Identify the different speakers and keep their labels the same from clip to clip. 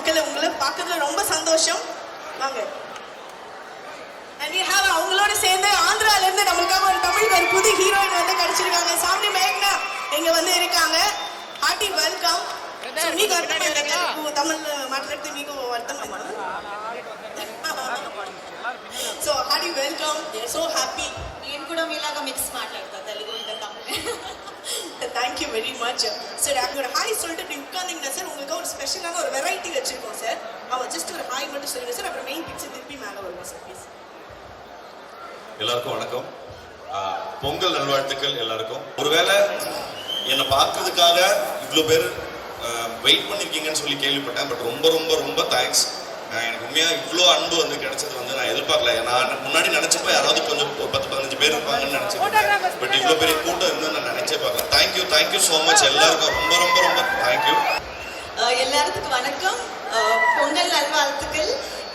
Speaker 1: மக்கள் உங்களை பார்க்கறதுல ரொம்ப சந்தோஷம் வாங்க And we have அவங்களோட சேர்ந்து ஆந்திரால இருந்து நம்மளுக்காக ஒரு தமிழ் ஒரு புது ஹீரோயின் வந்து கிடைச்சிருக்காங்க சாமி மேக்னா இங்க வந்து இருக்காங்க ஹார்ட்டி வெல்கம் మీకు అర్థమైందా తెలుగు తమిళ్ మాట్లాడితే మీకు అర్థమైందా so hearty welcome so happy
Speaker 2: నేను కూడా మీలాగా మిక్స్ మాట్లాడతా
Speaker 1: மச் சார் அங்கே ஹாய் சொல்லிட்டு இப்படி உட்காந்தீங்கன்னா சார் உங்களுக்கு ஒரு ஸ்பெஷலான ஒரு வெரைட்டி வச்சிருக்கோம் சார் அவன் ஜஸ்ட் ஒரு ஹாய் மட்டும் சொல்லுங்க சார் அப்புறம் மெயின் பிக்சர் திருப்பி மேலே வருவோம் சார் ப்ளீஸ்
Speaker 3: எல்லாருக்கும் வணக்கம். ஆஹ் பொங்கல் நல்வாழ்த்துக்கள் எல்லாருக்கும். ஒருவேளை என்னை பார்க்கறதுக்காக இவ்வளோ பேர் வெயிட் பண்ணியிருக்கீங்கன்னு சொல்லி கேள்விப்பட்டேன் பட் ரொம்ப ரொம்ப ரொம்ப தேங்க்ஸ் எனக்கு உண்மையாக இவ்வளோ அன்பு வந்து கிடைச்சது வந்து நான் எதிர்பார்க்கல. நான் முன்னாடி நினச்சப்ப யாராவது கொஞ்சம் ஒரு பதினஞ்சு பேர் இருப்பாங்கன்னு நினச்சிருக்கேன் பட் இவ்வளோ பெரிய கூட்டம் இருந்து நான் நினச்சே பார்க்கல. தேங்க்யூ தேங்க்யூ ஸோ மச் எல்லாருக்கும் ரொம்ப ரொம்ப ரொம்ப தேங்க்யூ
Speaker 2: எல்லாத்துக்கும் வணக்கம். பொங்கல் நல்வாழ்த்துக்கள்.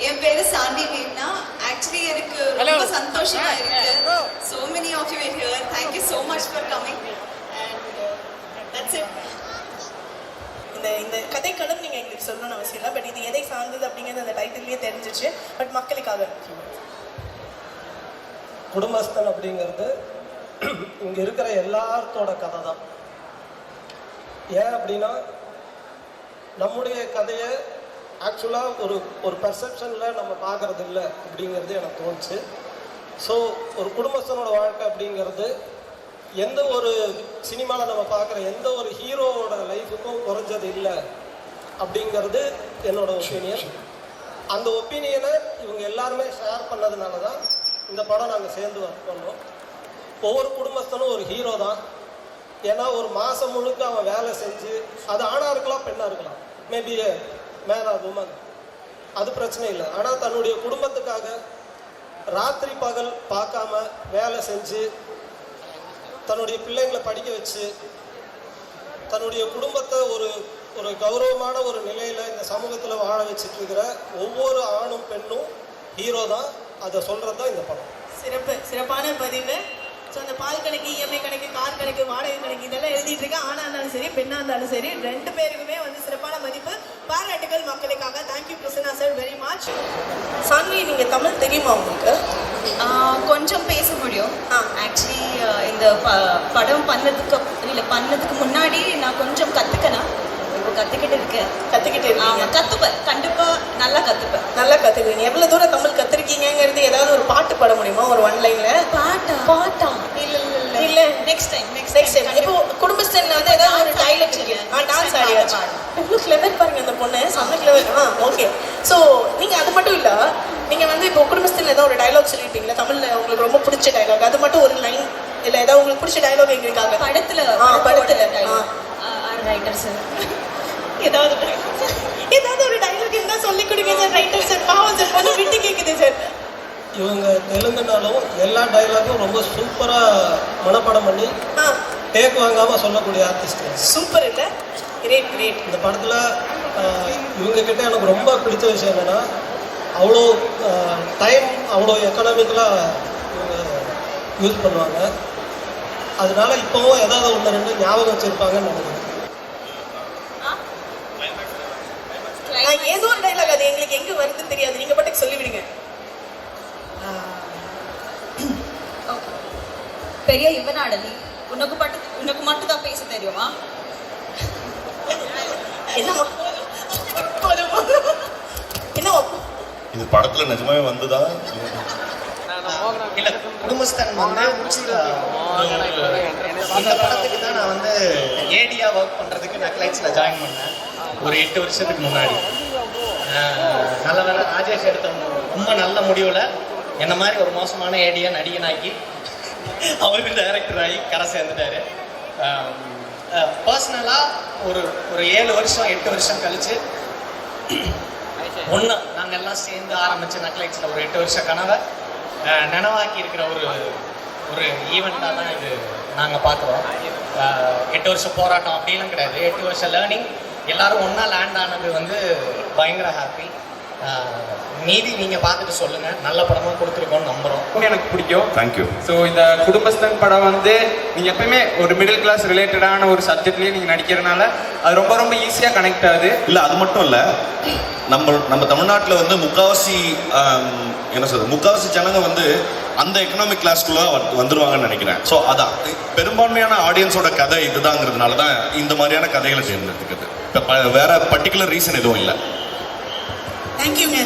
Speaker 2: என் பேரு சாந்தி மேம்னா ஆக்சுவலி எனக்கு ரொம்ப சந்தோஷமா இருக்கு. So many of you are here. Thank you so much for coming. And uh, that's it.
Speaker 1: இந்த இந்த கதைக்களம் நீங்கள் எங்களுக்கு சொல்லணும்னு அவசியம் இல்லை. பட் இது எதை சார்ந்தது அப்படிங்கிறது அந்த டைட்டில்லையே தெரிஞ்சிச்சு. பட் மக்களுக்காக.
Speaker 4: குடும்பஸ்தன் அப்படிங்கிறது இங்கே இருக்கிற எல்லாத்தோட கதை தான் ஏன் அப்படின்னா நம்முடைய கதையை ஆக்சுவலாக ஒரு ஒரு பெர்செப்ஷனில் நம்ம பார்க்கறது இல்லை அப்படிங்கிறது எனக்கு தோணுச்சு. ஸோ ஒரு குடும்பஸ்தனோட வாழ்க்கை அப்படிங்கிறது எந்த ஒரு சினிமாவில் நம்ம பார்க்குற எந்த ஒரு ஹீரோவோட லைஃபுக்கும் குறைஞ்சது இல்லை அப்படிங்கிறது என்னோட ஒப்பீனியன் அந்த ஒப்பீனியனை இவங்க எல்லாருமே ஷேர் பண்ணதுனால தான் இந்த படம் நாங்கள் சேர்ந்து ஒர்க் பண்ணோம். ஒவ்வொரு குடும்பஸ்தனும் ஒரு ஹீரோ தான். ஏன்னா ஒரு மாதம் முழுக்க அவன் வேலை செஞ்சு அது ஆணாக இருக்கலாம் பெண்ணாக இருக்கலாம். மேபி மேன் ஆர் உமன் அது பிரச்சனை இல்லை. ஆனால் தன்னுடைய குடும்பத்துக்காக ராத்திரி பகல் பார்க்காம வேலை செஞ்சு தன்னுடைய பிள்ளைங்களை படிக்க வச்சு தன்னுடைய குடும்பத்தை ஒரு ஒரு கௌரவமான ஒரு நிலையில் இந்த சமூகத்தில் வாழ வச்சுட்டு இருக்கிற ஒவ்வொரு ஆணும் பெண்ணும் ஹீரோ தான். அதை சொல்றது தான் இந்த படம்.
Speaker 1: சிறப்பு சிறப்பான பதிவு. ஸோ அந்த பால் கணக்கு இஎம்ஐ கணக்கு கார் கணக்கு வாடகை கணக்கு இதெல்லாம் எழுதிட்டு இருக்கேன். ஆணா இருந்தாலும் சரி பெண்ணா இருந்தாலும் சரி ரெண்டு பேருக்குமே வந்து சிறப்பான மதிப்பு. பாராட்டுகள் மக்களுக்காக. Thank you Prasanna sir very much Saanvi நீங்கள் தமிழ் தெரியுமா உங்களுக்கு?
Speaker 2: கொஞ்சம் பேச முடியும்.
Speaker 1: ஆ.
Speaker 2: ஆக்சுவலி இந்த ப- படம் பண்ணதுக்கு இல்லை பண்ணதுக்கு முன்னாடி நான் கொஞ்சம் கற்றுக்கணும் இப்போ கற்றுக்கிட்டு இருக்கேன்
Speaker 1: கற்றுக்கிட்டு இருக்கீங்க.
Speaker 2: ஆமாம் கற்றுப்பேன் கண்டிப்பாக நல்லா கற்றுப்பேன்
Speaker 1: நல்லா கற்றுக்குறீங்க எவ்வளோ தூரம் தமிழ் கற்றுருக்கீங்கிறது ஏதாவது ஒரு பாட்டு பாட முடியுமா? ஒரு ஒன் லைனில்
Speaker 2: பாட்டா?
Speaker 1: பாட்டா?
Speaker 2: இல்லை இல்லை
Speaker 1: இல்ல.
Speaker 2: Next time next
Speaker 1: next time இப்போ குடும்பஸ்தன்ல வந்து ஏதாவது ஒரு டைலாக் இருக்கு. ஆ டான்ஸ் ஆடியாச்சு. எவ்வளோ கிளவர் பாருங்க அந்த பொண்ணு. செம்ம கிளவர் ஆ ஓகே ஸோ நீங்கள் அது மட்டும் இல்லை நீங்கள் வந்து இப்போ குடும்பஸ்தன்ல ஏதாவது ஒரு டைலாக் சொல்லிட்டீங்களா தமிழில் உங்களுக்கு ரொம்ப பிடிச்ச டைலாக் அது மட்டும் ஒரு லைன் இல்லை ஏதாவது உங்களுக்கு பிடிச்ச டைலாக் எங்களுக்காக.
Speaker 2: படத்துல
Speaker 1: படத்தில் ஆ.
Speaker 2: ரைட்டர் சார்
Speaker 1: ஏதாவது ஏதாவது ஒரு டைலாக் இருந்தால் சொல்லி கொடுங்க சார் ரைட்டர் சார் பாவம் சார் கொஞ்சம் விட்டு கேட்குது சார்.
Speaker 4: இவங்க தெலுங்குனாலும் எல்லா டைலாகும் ரொம்ப சூப்பராக மனப்பாடம் பண்ணி டேக் வாங்காமல் சொல்லக்கூடிய ஆர்டிஸ்ட்
Speaker 1: சூப்பர் இல்லை? கிரேட் கிரேட்
Speaker 4: இந்த படத்தில் இவங்க கிட்ட எனக்கு ரொம்ப பிடிச்ச விஷயம் என்னென்னா அவ்வளோ டைம் அவ்வளோ எக்கனாமிக்கலாக யூஸ் பண்ணுவாங்க. அதனால இப்போவும் ஏதாவது ஒன்று ரெண்டு ஞாபகம் வச்சுருப்பாங்கன்னு நினைக்கிறேன்.
Speaker 1: ஏதோ ஒரு டைலாக் அது எங்களுக்கு எங்க வருதுன்னு தெரியாது. நீங்க பாட்டுக்கு சொல்லி விடுங்க
Speaker 2: பெரிய இவனாடலி உனக்கு பட்டு உனக்கு மட்டும் தான் பேச தெரியுமா?
Speaker 1: என்னவா
Speaker 3: இது படத்தில் நிஜமாவே வந்துதா?
Speaker 5: குடும்பஸ்தன் வந்து இந்த படத்துக்கு தான் நான் வந்து ஏடியா ஒர்க் பண்றதுக்கு நான் கிளைட்ஸ்ல ஜாயின் பண்ணேன். ஒரு எட்டு வருஷத்துக்கு முன்னாடி. நல்ல வேலை. ராஜேஷ் எடுத்த ரொம்ப நல்ல முடிவில் என்ன மாதிரி ஒரு மோசமான ஏடியா நடிகனாக்கி அவருக்கு டைரக்டர் ஆகி கரை சேர்ந்துட்டாரு. பர்சனலாக ஒரு ஒரு ஏழு வருஷம் எட்டு வருஷம் கழிச்சு ஒன்று நாங்கள் எல்லாம் சேர்ந்து ஆரம்பித்த நக்லைட்ஸில் ஒரு எட்டு வருஷ கனவை. நினைவாக்கி இருக்கிற ஒரு ஒரு ஈவெண்ட்டாக தான் இது நாங்கள் பார்க்குறோம். எட்டு வருஷம் போராட்டம் அப்படிலாம் கிடையாது. எட்டு வருஷம் லேர்னிங் எல்லாரும் ஒன்றா லேண்ட் ஆனது வந்து பயங்கர ஹாப்பி மீதி நீங்கள் பார்த்துட்டு சொல்லுங்கள் நல்ல படமாக கொடுத்துருக்கோன்னு நம்புகிறோம்
Speaker 6: எனக்கு பிடிக்கும்.
Speaker 3: தேங்க்யூ
Speaker 6: ஸோ இந்த குடும்பஸ்தன் படம் வந்து நீங்கள் எப்பயுமே ஒரு மிடில் கிளாஸ் ரிலேட்டடான ஒரு சப்ஜெக்ட்லேயே நீங்கள் நடிக்கிறனால அது ரொம்ப ரொம்ப ஈஸியாக கனெக்ட் ஆகுது.
Speaker 3: இல்லை அது மட்டும் இல்லை. நம்ம நம்ம தமிழ்நாட்டில் வந்து முக்காவாசி என்ன சொல்றது முக்காவாசி ஜனங்க வந்து அந்த எக்கனாமிக் கிளாஸ்க்குள்ள வந்துருவாங்கன்னு நினைக்கிறேன். ஸோ அதான். பெரும்பான்மையான ஆடியன்ஸோட கதை இதுதாங்கிறதுனால தான் இந்த மாதிரியான கதைகளை தேர்ந்தெடுத்துக்கிறது. வேற பர்டிகுலர் ரீசன் எதுவும் இல்லை.
Speaker 1: தேங்க்யூங்க